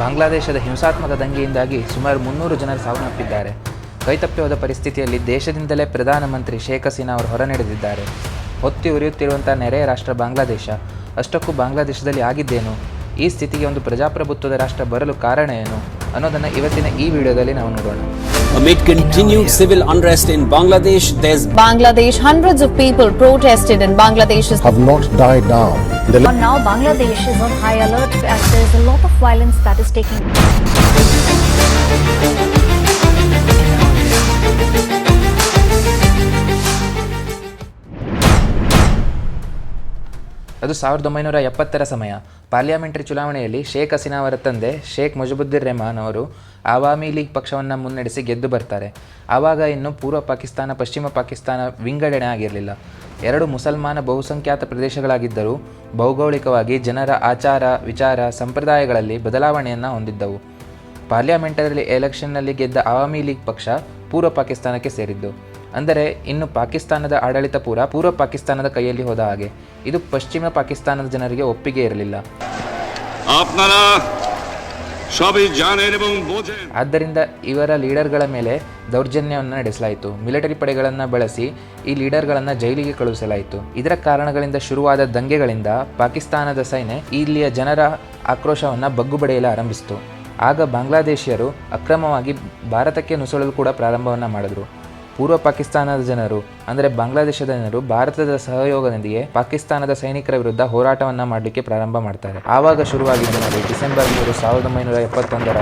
ಬಾಂಗ್ಲಾದೇಶದ ಹಿಂಸಾತ್ಮಕ ದಂಗೆಯಿಂದಾಗಿ ಸುಮಾರು ಮುನ್ನೂರು ಜನರು ಸಾವನ್ನಪ್ಪಿದ್ದಾರೆ. ಕೈತಪ್ಪಿ ಪರಿಸ್ಥಿತಿಯಲ್ಲಿ ದೇಶದಿಂದಲೇ ಪ್ರಧಾನಮಂತ್ರಿ ಶೇಖ್ ಹಸೀನಾ ಅವರು ಹೊರನಡೆದಿದ್ದಾರೆ. ಹೊತ್ತಿ ಉರಿಯುತ್ತಿರುವಂಥ ನೆರೆಯ ರಾಷ್ಟ್ರ ಬಾಂಗ್ಲಾದೇಶ. ಅಷ್ಟಕ್ಕೂ ಬಾಂಗ್ಲಾದೇಶದಲ್ಲಿ ಆಗಿದ್ದೇನು? ಈ ಸ್ಥಿತಿಗೆ ಒಂದು ಪ್ರಜಾಪ್ರಭುತ್ವದ ರಾಷ್ಟ್ರ ಬರಲು ಕಾರಣ ಏನು? ಅನ್ನೋದನ್ನು ಇವತ್ತಿನ ಈ ವಿಡಿಯೋದಲ್ಲಿ ನಾವು ನೋಡೋಣ Amid continued civil unrest in Bangladesh, there's Bangladesh, hundreds of people protested in Bangladesh. have not died down. The But now Bangladesh is on high alert as there is a lot of violence that is taking ಅದು ಸಾವಿರದ ಒಂಬೈನೂರ ಎಪ್ಪತ್ತರ ಸಮಯ. ಪಾರ್ಲಿಯಾಮೆಂಟರಿ ಚುನಾವಣೆಯಲ್ಲಿ ಶೇಖ್ ಹಸೀನಾ ಅವರ ತಂದೆ ಶೇಖ್ ಮುಜಬುದ್ದೀರ್ ರೆಹಮಾನ್ ಅವರು Awami league ಪಕ್ಷವನ್ನು ಮುನ್ನಡೆಸಿ ಗೆದ್ದು ಬರ್ತಾರೆ. ಆವಾಗ ಇನ್ನು ಪೂರ್ವ ಪಾಕಿಸ್ತಾನ, ಪಶ್ಚಿಮ ಪಾಕಿಸ್ತಾನ ವಿಂಗಡಣೆ ಆಗಿರಲಿಲ್ಲ. ಎರಡು ಮುಸಲ್ಮಾನ ಬಹುಸಂಖ್ಯಾತ ಪ್ರದೇಶಗಳಾಗಿದ್ದರೂ ಭೌಗೋಳಿಕವಾಗಿ ಜನರ ಆಚಾರ, ವಿಚಾರ, ಸಂಪ್ರದಾಯಗಳಲ್ಲಿ ಬದಲಾವಣೆಯನ್ನು ಹೊಂದಿದ್ದವು. ಪಾರ್ಲಿಯಾಮೆಂಟರಿ ಎಲೆಕ್ಷನ್ನಲ್ಲಿ ಗೆದ್ದ ಆವಾಮಿ ಲೀಗ್ ಪಕ್ಷ ಪೂರ್ವ ಪಾಕಿಸ್ತಾನಕ್ಕೆ ಸೇರಿದ್ದು. ಅಂದರೆ ಇನ್ನು ಪಾಕಿಸ್ತಾನದ ಆಡಳಿತ ಪೂರ ಪೂರ್ವ ಪಾಕಿಸ್ತಾನದ ಕೈಯಲ್ಲಿ ಹೋದ ಹಾಗೆ. ಇದು ಪಶ್ಚಿಮ ಪಾಕಿಸ್ತಾನದ ಜನರಿಗೆ ಒಪ್ಪಿಗೆ ಇರಲಿಲ್ಲ. ಆದ್ದರಿಂದ ಇವರ ಲೀಡರ್ಗಳ ಮೇಲೆ ದೌರ್ಜನ್ಯವನ್ನು ನಡೆಸಲಾಯಿತು. ಮಿಲಿಟರಿ ಪಡೆಗಳನ್ನು ಬಳಸಿ ಈ ಲೀಡರ್ಗಳನ್ನು ಜೈಲಿಗೆ ಕಳುಹಿಸಲಾಯಿತು. ಇದರ ಕಾರಣಗಳಿಂದ ಶುರುವಾದ ದಂಗೆಗಳಿಂದ ಪಾಕಿಸ್ತಾನದ ಸೈನ್ಯ ಇಲ್ಲಿಯ ಜನರ ಆಕ್ರೋಶವನ್ನು ಬಗ್ಗುಬಡಿಯಲು ಆರಂಭಿಸಿತು. ಆಗ ಬಾಂಗ್ಲಾದೇಶಿಯರು ಅಕ್ರಮವಾಗಿ ಭಾರತಕ್ಕೆ ನುಸುಳಲು ಕೂಡ ಪ್ರಾರಂಭವನ್ನು ಮಾಡಿದರು. ಪೂರ್ವ ಪಾಕಿಸ್ತಾನದ ಜನರು, ಅಂದರೆ ಬಾಂಗ್ಲಾದೇಶದ ಜನರು, ಭಾರತದ ಸಹಯೋಗದೊಂದಿಗೆ ಪಾಕಿಸ್ತಾನದ ಸೈನಿಕರ ವಿರುದ್ಧ ಹೋರಾಟವನ್ನು ಮಾಡಲಿಕ್ಕೆ ಪ್ರಾರಂಭ ಮಾಡ್ತಾರೆ. ಆವಾಗ ಶುರುವಾಗಿದ್ದ ಡಿಸೆಂಬರ್ ಮೂರು, ಸಾವಿರದ ಒಂಬೈನೂರ ಎಪ್ಪತ್ತೊಂದರ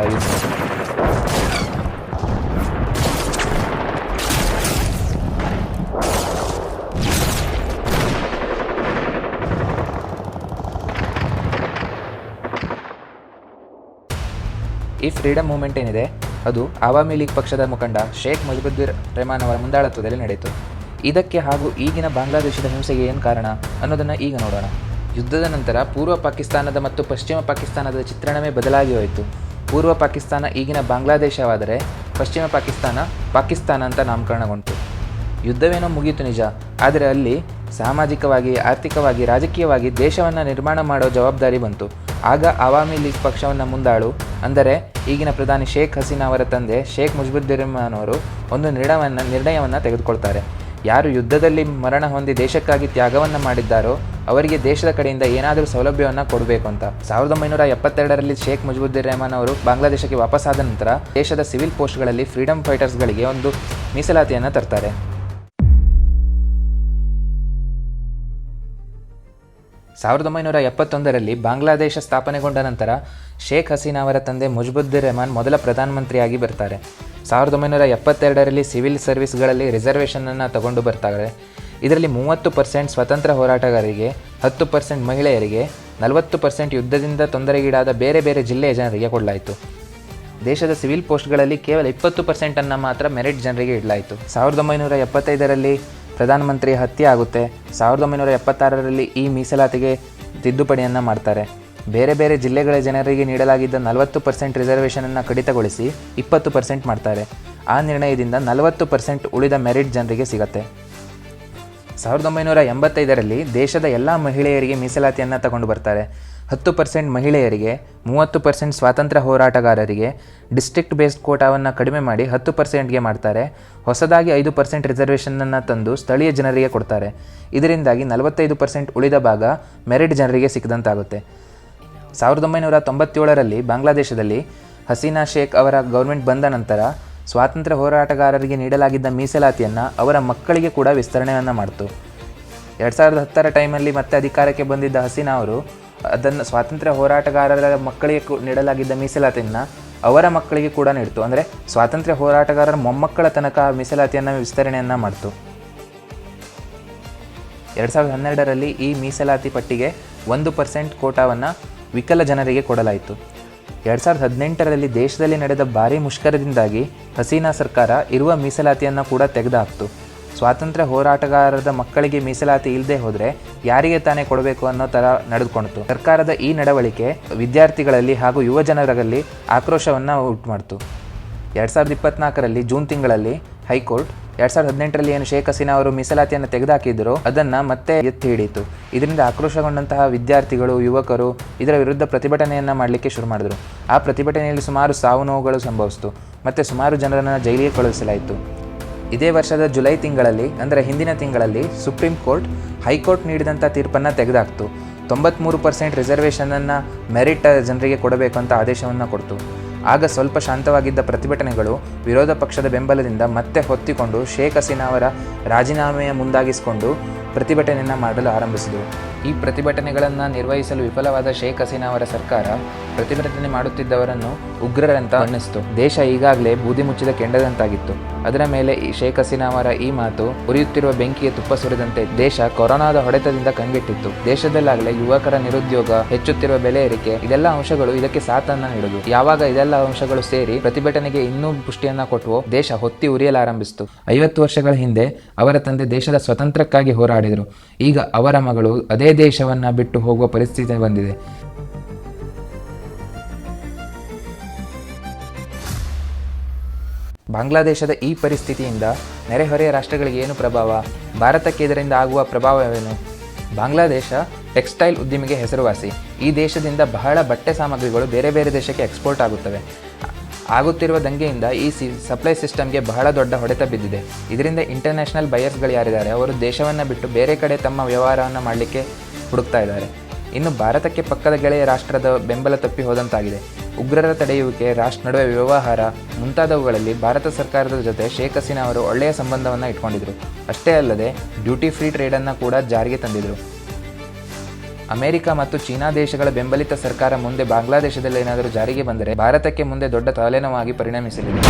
ಈ ಫ್ರೀಡಮ್ ಮೂವ್ಮೆಂಟ್ ಏನಿದೆ? ಅದು ಆವಾಮಿ ಲೀಗ್ ಪಕ್ಷದ ಮುಖಂಡ ಶೇಖ್ ಮುಜಿಬುದ್ದೀರ್ ರೆಹಮಾನ್ ಅವರ ಮುಂದಾಳತ್ವದಲ್ಲಿ ನಡೆಯಿತು. ಇದಕ್ಕೆ ಹಾಗೂ ಈಗಿನ ಬಾಂಗ್ಲಾದೇಶದ ಹಿಂಸೆಗೆ ಏನು ಕಾರಣ ಅನ್ನೋದನ್ನು ಈಗ ನೋಡೋಣ. ಯುದ್ಧದ ನಂತರ ಪೂರ್ವ ಪಾಕಿಸ್ತಾನದ ಮತ್ತು ಪಶ್ಚಿಮ ಪಾಕಿಸ್ತಾನದ ಚಿತ್ರಣವೇ ಬದಲಾಗಿ ಹೋಯಿತು. ಪೂರ್ವ ಪಾಕಿಸ್ತಾನ ಈಗಿನ ಬಾಂಗ್ಲಾದೇಶವಾದರೆ ಪಶ್ಚಿಮ ಪಾಕಿಸ್ತಾನ ಪಾಕಿಸ್ತಾನ ಅಂತ ನಾಮಕರಣಗೊಂಡಿತು ಯುದ್ಧವೇನೋ ಮುಗಿಯಿತು ನಿಜ, ಆದರೆ ಅಲ್ಲಿ ಸಾಮಾಜಿಕವಾಗಿ, ಆರ್ಥಿಕವಾಗಿ, ರಾಜಕೀಯವಾಗಿ ದೇಶವನ್ನು ನಿರ್ಮಾಣ ಮಾಡೋ ಜವಾಬ್ದಾರಿ ಬಂತು. ಆಗ ಆವಾಮಿ ಲೀಗ್ ಪಕ್ಷವನ್ನು ಮುಂದಾಳು. ಅಂದರೆ, ಈಗಿನ ಪ್ರಧಾನಿ ಶೇಖ್ ಹಸೀನಾ ಅವರ ತಂದೆ ಶೇಖ್ ಮುಜಿಬುದ್ದೀರ್ ರೆಹಮಾನ್ ಅವರು ಒಂದು ನಿರ್ಣಯವನ್ನು ನಿರ್ಣಯವನ್ನು ತೆಗೆದುಕೊಳ್ತಾರೆ. ಯಾರು ಯುದ್ಧದಲ್ಲಿ ಮರಣ ಹೊಂದಿ ದೇಶಕ್ಕಾಗಿ ತ್ಯಾಗವನ್ನು ಮಾಡಿದ್ದಾರೋ, ಅವರಿಗೆ ದೇಶದ ಕಡೆಯಿಂದ ಏನಾದರೂ ಸೌಲಭ್ಯವನ್ನು ಕೊಡಬೇಕು ಅಂತ. ಸಾವಿರದ ಒಂಬೈನೂರ ಎಪ್ಪತ್ತೆರಡರಲ್ಲಿ ಶೇಖ್ ಮುಜಿಬುದ್ದೀರ್ ರೆಹಮಾನ್ ಅವರು ಬಾಂಗ್ಲಾದೇಶಕ್ಕೆ ವಾಪಸ್ಸಾದ ನಂತರ ದೇಶದ ಸಿವಿಲ್ ಪೋಸ್ಟ್ಗಳಲ್ಲಿ ಫ್ರೀಡಮ್ ಫೈಟರ್ಸ್ಗಳಿಗೆ ಒಂದು ಮೀಸಲಾತಿಯನ್ನು ತರ್ತಾರೆ. ಸಾವಿರದ ಒಂಬೈನೂರ ಎಪ್ಪತ್ತೊಂದರಲ್ಲಿ ಬಾಂಗ್ಲಾದೇಶ ಸ್ಥಾಪನೆಗೊಂಡ ನಂತರ ಶೇಖ್ ಹಸೀನಾ ಅವರ ತಂದೆ ಮುಜ್ಬುದ್ದೀರ್ ರೆಹಮಾನ್ ಮೊದಲ ಪ್ರಧಾನಮಂತ್ರಿಯಾಗಿ ಬರ್ತಾರೆ. ಸಾವಿರದ ಒಂಬೈನೂರ ಎಪ್ಪತ್ತೆರಡರಲ್ಲಿ ಸಿವಿಲ್ ಸರ್ವಿಸ್ಗಳಲ್ಲಿ ರಿಸರ್ವೇಷನನ್ನು ತಗೊಂಡು ಬರ್ತಾರೆ. ಇದರಲ್ಲಿ ಮೂವತ್ತು ಪರ್ಸೆಂಟ್ ಸ್ವತಂತ್ರ ಹೋರಾಟಗಾರರಿಗೆ, ಹತ್ತು ಪರ್ಸೆಂಟ್ ಮಹಿಳೆಯರಿಗೆ, ನಲವತ್ತು ಪರ್ಸೆಂಟ್ ಯುದ್ಧದಿಂದ ತೊಂದರೆಗೀಡಾದ ಬೇರೆ ಬೇರೆ ಜಿಲ್ಲೆಯ ಜನರಿಗೆ ಕೊಡಲಾಯಿತು. ದೇಶದ ಸಿವಿಲ್ ಪೋಸ್ಟ್ಗಳಲ್ಲಿ ಕೇವಲ ಇಪ್ಪತ್ತು ಪರ್ಸೆಂಟನ್ನು ಮಾತ್ರ ಮೆರಿಟ್ ಜನರಿಗೆ ಇಡಲಾಯಿತು. ಸಾವಿರದ ಒಂಬೈನೂರ ಎಪ್ಪತ್ತೈದರಲ್ಲಿ ಪ್ರಧಾನಮಂತ್ರಿ ಹತ್ಯೆ ಆಗುತ್ತೆ. ಸಾವಿರದ ಒಂಬೈನೂರ ಎಪ್ಪತ್ತಾರರಲ್ಲಿ ಈ ಮೀಸಲಾತಿಗೆ ತಿದ್ದುಪಡಿಯನ್ನು ಮಾಡ್ತಾರೆ. ಬೇರೆ ಬೇರೆ ಜಿಲ್ಲೆಗಳ ಜನರಿಗೆ ನೀಡಲಾಗಿದ್ದ ನಲವತ್ತು ಪರ್ಸೆಂಟ್ ರಿಸರ್ವೇಷನನ್ನು ಕಡಿತಗೊಳಿಸಿ ಇಪ್ಪತ್ತು ಪರ್ಸೆಂಟ್ ಮಾಡ್ತಾರೆ. ಆ ನಿರ್ಣಯದಿಂದ ನಲವತ್ತು ಪರ್ಸೆಂಟ್ ಉಳಿದ ಮೆರಿಟ್ ಜನರಿಗೆ ಸಿಗತ್ತೆ. ಸಾವಿರದ ಒಂಬೈನೂರ ಎಂಬತ್ತೈದರಲ್ಲಿ ದೇಶದ ಎಲ್ಲ ಮಹಿಳೆಯರಿಗೆ ಮೀಸಲಾತಿಯನ್ನು ತಗೊಂಡು ಬರ್ತಾರೆ. ಹತ್ತು ಪರ್ಸೆಂಟ್ ಮಹಿಳೆಯರಿಗೆ, ಮೂವತ್ತು ಪರ್ಸೆಂಟ್ ಸ್ವಾತಂತ್ರ್ಯ ಹೋರಾಟಗಾರರಿಗೆ ಡಿಸ್ಟ್ರಿಕ್ಟ್ ಬೇಸ್ಡ್ ಕೋಟಾವನ್ನು ಕಡಿಮೆ ಮಾಡಿ ಹತ್ತು ಪರ್ಸೆಂಟ್ಗೆ ಮಾಡ್ತಾರೆ. ಹೊಸದಾಗಿ ಐದು ಪರ್ಸೆಂಟ್ ರಿಸರ್ವೇಷನನ್ನು ತಂದು ಸ್ಥಳೀಯ ಜನರಿಗೆ ಕೊಡ್ತಾರೆ. ಇದರಿಂದಾಗಿ ನಲವತ್ತೈದು ಪರ್ಸೆಂಟ್ ಉಳಿದ ಭಾಗ ಮೆರಿಟ್ ಜನರಿಗೆ ಸಿಕ್ಕಿದಂತಾಗುತ್ತೆ ಸಾವಿರದ ಒಂಬೈನೂರ ತೊಂಬತ್ತೇಳರಲ್ಲಿ ಬಾಂಗ್ಲಾದೇಶದಲ್ಲಿ ಹಸೀನಾ ಶೇಖ್ ಅವರ ಗೌರ್ಮೆಂಟ್ ಬಂದ ನಂತರ ಸ್ವಾತಂತ್ರ್ಯ ಹೋರಾಟಗಾರರಿಗೆ ನೀಡಲಾಗಿದ್ದ ಮೀಸಲಾತಿಯನ್ನು ಅವರ ಮಕ್ಕಳಿಗೆ ಕೂಡ ವಿಸ್ತರಣೆಯನ್ನು ಮಾಡಿತು. ಎರಡು ಸಾವಿರದ ಹತ್ತರ ಟೈಮಲ್ಲಿ ಮತ್ತೆ ಅಧಿಕಾರಕ್ಕೆ ಬಂದಿದ್ದ ಹಸೀನಾ ಅವರು ಅದನ್ನು ಸ್ವಾತಂತ್ರ್ಯ ಹೋರಾಟಗಾರರ ಮಕ್ಕಳಿಗೆ ನೀಡಲಾಗಿದ್ದ ಮೀಸಲಾತಿಯನ್ನು ಅವರ ಮಕ್ಕಳಿಗೆ ಕೂಡ ನೀಡಿತು. ಅಂದರೆ ಸ್ವಾತಂತ್ರ್ಯ ಹೋರಾಟಗಾರರ ಮೊಮ್ಮಕ್ಕಳ ತನಕ ಮೀಸಲಾತಿಯನ್ನು ವಿಸ್ತರಣೆಯನ್ನು ಮಾಡಿತು. ಎರಡು ಸಾವಿರದ ಹನ್ನೆರಡರಲ್ಲಿ ಈ ಮೀಸಲಾತಿ ಪಟ್ಟಿಗೆ ಒಂದು ಪರ್ಸೆಂಟ್ ಕೋಟಾವನ್ನು ವಿಕಲ ಜನರಿಗೆ ಕೊಡಲಾಯಿತು. ಎರಡು ಸಾವಿರದ ಹದಿನೆಂಟರಲ್ಲಿ ದೇಶದಲ್ಲಿ ನಡೆದ ಭಾರೀ ಮುಷ್ಕರದಿಂದಾಗಿ ಹಸೀನಾ ಸರ್ಕಾರ ಇರುವ ಮೀಸಲಾತಿಯನ್ನು ಕೂಡ ತೆಗೆದುಹಾಕ್ತು ಸ್ವಾತಂತ್ರ್ಯ ಹೋರಾಟಗಾರರ ಮಕ್ಕಳಿಗೆ ಮೀಸಲಾತಿ ಇಲ್ಲದೆ ಹೋದರೆ ಯಾರಿಗೆ ತಾನೇ ಕೊಡಬೇಕು ಅನ್ನೋ ಥರ ನಡೆದುಕೊಂಡಿತು. ಸರ್ಕಾರದ ಈ ನಡವಳಿಕೆ ವಿದ್ಯಾರ್ಥಿಗಳಲ್ಲಿ ಹಾಗೂ ಯುವ ಜನರಲ್ಲಿ ಆಕ್ರೋಶವನ್ನು ಉಂಟು ಮಾಡಿತು ಎರಡು ಸಾವಿರದ ಇಪ್ಪತ್ನಾಲ್ಕರಲ್ಲಿ ಜೂನ್ ತಿಂಗಳಲ್ಲಿ ಹೈಕೋರ್ಟ್ ಎರಡ್ ಸಾವಿರದ ಹದಿನೆಂಟರಲ್ಲಿ ಏನು ಶೇಖ್ ಹಸೀನಾ ಅವರು ಮೀಸಲಾತಿಯನ್ನು ತೆಗೆದುಹಾಕಿದ್ರು ಅದನ್ನ ಮತ್ತೆ ಎತ್ತಿ ಹಿಡಿಯಿತು. ಇದರಿಂದ ಆಕ್ರೋಶಗೊಂಡಂತಹ ವಿದ್ಯಾರ್ಥಿಗಳು, ಯುವಕರು ಇದರ ವಿರುದ್ಧ ಪ್ರತಿಭಟನೆಯನ್ನ ಮಾಡಲಿಕ್ಕೆ ಶುರು ಮಾಡಿದ್ರು. ಆ ಪ್ರತಿಭಟನೆಯಲ್ಲಿ ಸುಮಾರು ಸಾವು ನೋವುಗಳು ಸಂಭವಿಸಿತು. ಮತ್ತೆ ಸುಮಾರು ಜನರನ್ನು ಜೈಲಿಗೆ ಕಳುಹಿಸಲಾಯಿತು. ಇದೇ ವರ್ಷದ ಜುಲೈ ತಿಂಗಳಲ್ಲಿ, ಅಂದರೆ ಹಿಂದಿನ ತಿಂಗಳಲ್ಲಿ, ಸುಪ್ರೀಂ ಕೋರ್ಟ್, ಹೈಕೋರ್ಟ್ ನೀಡಿದಂಥ ತೀರ್ಪನ್ನು ತೆಗೆದಾಕ್ತು. ತೊಂಬತ್ತ್ಮೂರು ಪರ್ಸೆಂಟ್ ರಿಸರ್ವೇಷನನ್ನು ಮೆರಿಟ್ ಜನರಿಗೆ ಕೊಡಬೇಕು ಅಂತ ಆದೇಶವನ್ನು ಕೊಡ್ತು. ಆಗ ಸ್ವಲ್ಪ ಶಾಂತವಾಗಿದ್ದ ಪ್ರತಿಭಟನೆಗಳು ವಿರೋಧ ಪಕ್ಷದ ಬೆಂಬಲದಿಂದ ಮತ್ತೆ ಹೊತ್ತಿಕೊಂಡು ಶೇಖ್ ಹಸೀನಾ ಅವರ ರಾಜೀನಾಮೆಯ ಮುಂದಾಗಿಸಿಕೊಂಡು ಪ್ರತಿಭಟನೆಯನ್ನು ಮಾಡಲು ಆರಂಭಿಸಿದವು. ಈ ಪ್ರತಿಭಟನೆಗಳನ್ನು ನಿರ್ವಹಿಸಲು ವಿಫಲವಾದ ಶೇಖ್ ಹಸೀನಾ ಅವರ ಸರ್ಕಾರ ಪ್ರತಿಭಟನೆ ಮಾಡುತ್ತಿದ್ದವರನ್ನು ಉಗ್ರರಂತ ಬಣ್ಣಿಸಿತು. ದೇಶ ಈಗಾಗಲೇ ಬೂದಿ ಮುಚ್ಚಿದ ಕೆಂಡದಂತಾಗಿತ್ತು. ಅದರ ಮೇಲೆ ಈ ಶೇಖ್ ಹಸೀನಾ ಅವರ ಈ ಮಾತು ಉರಿಯುತ್ತಿರುವ ಬೆಂಕಿಗೆ ತುಪ್ಪ ಸುರಿದಂತೆ ದೇಶ ಕೊರೋನಾದ ಹೊಡೆತದಿಂದ ಕಂಗೆಟ್ಟಿತ್ತು. ದೇಶದಲ್ಲಾಗಲೇ ಯುವಕರ ನಿರುದ್ಯೋಗ ಹೆಚ್ಚುತ್ತಿರುವ ಬೆಲೆ ಏರಿಕೆ, ಇದೆಲ್ಲ ಅಂಶಗಳು ಇದಕ್ಕೆ ಸಾಥನ್ನ ನೀಡುದು. ಯಾವಾಗ ಇದೆಲ್ಲ ಅಂಶಗಳು ಸೇರಿ ಪ್ರತಿಭಟನೆಗೆ ಇನ್ನೂ ಪುಷ್ಟಿಯನ್ನ ಕೊಟ್ಟವು ದೇಶ ಹೊತ್ತಿ ಉರಿಯಲಾರಂಭಿಸಿತು. ಐವತ್ತು ವರ್ಷಗಳ ಹಿಂದೆ ಅವರ ತಂದೆ ದೇಶದ ಸ್ವತಂತ್ರಕ್ಕಾಗಿ ಹೋರಾಡಿದರು ಈಗ ಅವರ ಮಗಳು ಅದೇ ದೇಶವನ್ನ ಬಿಟ್ಟು ಹೋಗುವ ಪರಿಸ್ಥಿತಿ ಬಂದಿದೆ. ಬಾಂಗ್ಲಾದೇಶದ ಈ ಪರಿಸ್ಥಿತಿಯಿಂದ ನೆರೆಹೊರೆಯ ರಾಷ್ಟ್ರಗಳಿಗೆ ಏನು ಪ್ರಭಾವ? ಭಾರತಕ್ಕೆ ಇದರಿಂದ ಆಗುವ ಪ್ರಭಾವವೇನು? ಬಾಂಗ್ಲಾದೇಶ ಟೆಕ್ಸ್ಟೈಲ್ ಉದ್ದಿಮೆಗೆ ಹೆಸರುವಾಸಿ. ಈ ದೇಶದಿಂದ ಬಹಳ ಬಟ್ಟೆ ಸಾಮಗ್ರಿಗಳು ಬೇರೆ ಬೇರೆ ದೇಶಕ್ಕೆ ಎಕ್ಸ್ಪೋರ್ಟ್ ಆಗುತ್ತವೆ. ಆಗುತ್ತಿರುವ ದಂಗೆಯಿಂದ ಈ ಸಿ ಸಪ್ಲೈ ಸಿಸ್ಟಮ್ಗೆ ಬಹಳ ದೊಡ್ಡ ಹೊಡೆತ ಬಿದ್ದಿದೆ. ಇದರಿಂದ ಇಂಟರ್ನ್ಯಾಷನಲ್ ಬಯರ್ಸ್ಗಳು ಯಾರಿದ್ದಾರೆ? ಅವರು ದೇಶವನ್ನು ಬಿಟ್ಟು ಬೇರೆ ಕಡೆ ತಮ್ಮ ವ್ಯವಹಾರವನ್ನು ಮಾಡಲಿಕ್ಕೆ ಹುಡುಕ್ತಾ ಇದ್ದಾರೆ. ಇನ್ನು ಭಾರತಕ್ಕೆ ಪಕ್ಕದ ಗೆಳೆಯ ರಾಷ್ಟ್ರದ ಬೆಂಬಲ ತಪ್ಪಿ ಹೋದಂತಾಗಿದೆ. ಉಗ್ರರ ತಡೆಯುವಿಕೆ, ರಾಷ್ಟ್ರ ನಡುವೆ ವ್ಯವಹಾರ ಮುಂತಾದವುಗಳಲ್ಲಿ ಭಾರತ ಸರ್ಕಾರದ ಜೊತೆ ಶೇಖ್ ಹಸೀನಾ ಅವರು ಒಳ್ಳೆಯ ಸಂಬಂಧವನ್ನು ಇಟ್ಕೊಂಡಿದ್ರು. ಅಷ್ಟೇ ಅಲ್ಲದೆ ಡ್ಯೂಟಿ ಫ್ರೀ ಟ್ರೇಡನ್ನು ಕೂಡ ಜಾರಿಗೆ ತಂದಿದ್ರು. ಅಮೆರಿಕ ಮತ್ತು ಚೀನಾ ದೇಶಗಳ ಬೆಂಬಲಿತ ಸರ್ಕಾರ ಮುಂದೆ ಬಾಂಗ್ಲಾದೇಶದಲ್ಲಿ ಏನಾದರೂ ಜಾರಿಗೆ ಬಂದರೆ ಭಾರತಕ್ಕೆ ಮುಂದೆ ದೊಡ್ಡ ತಲೆನೋವಾಗಿ ಪರಿಣಮಿಸಲಿದೆ.